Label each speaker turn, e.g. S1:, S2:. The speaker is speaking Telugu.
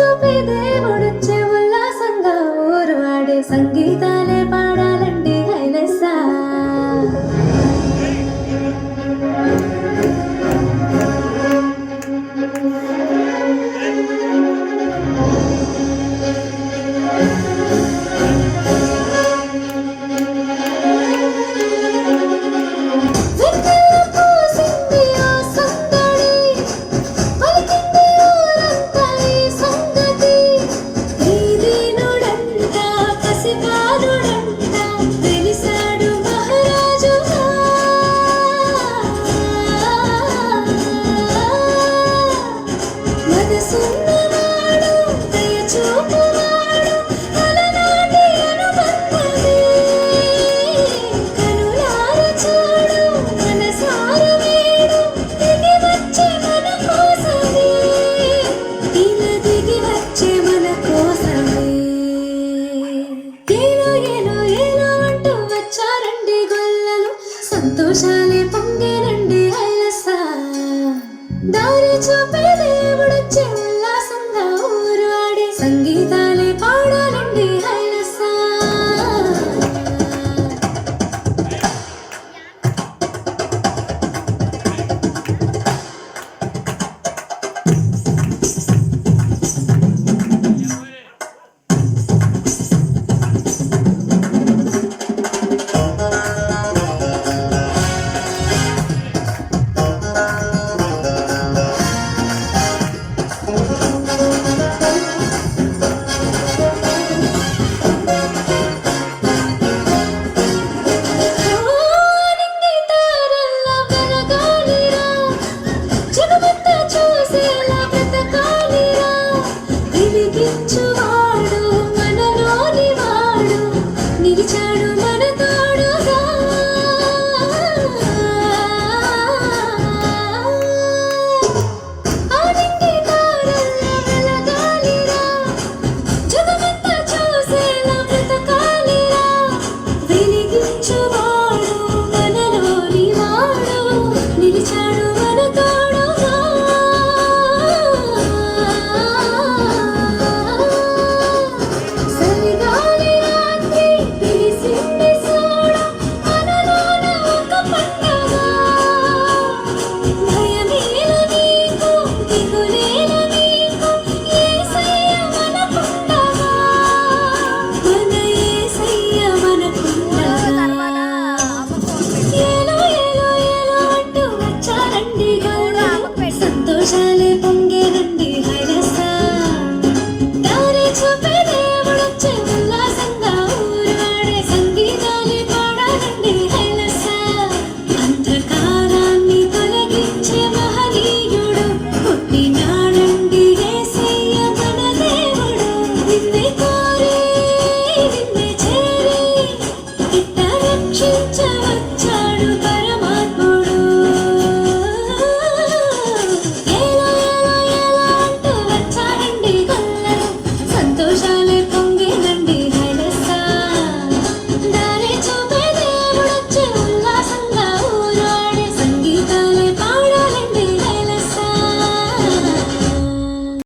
S1: చూపి దేవుడొచ్చే ఉల్లాసంగా ఊరు వాడే సంగీతాలే oh Father. సంతోషాలే పంగేనండి ఐలస దారి చూపే ছাড়বা